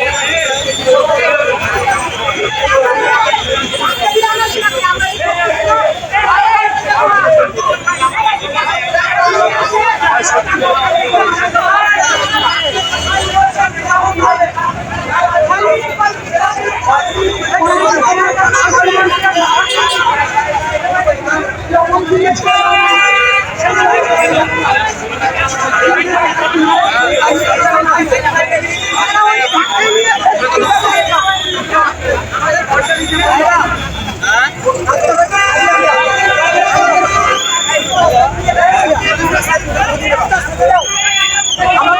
Yeah. Vamos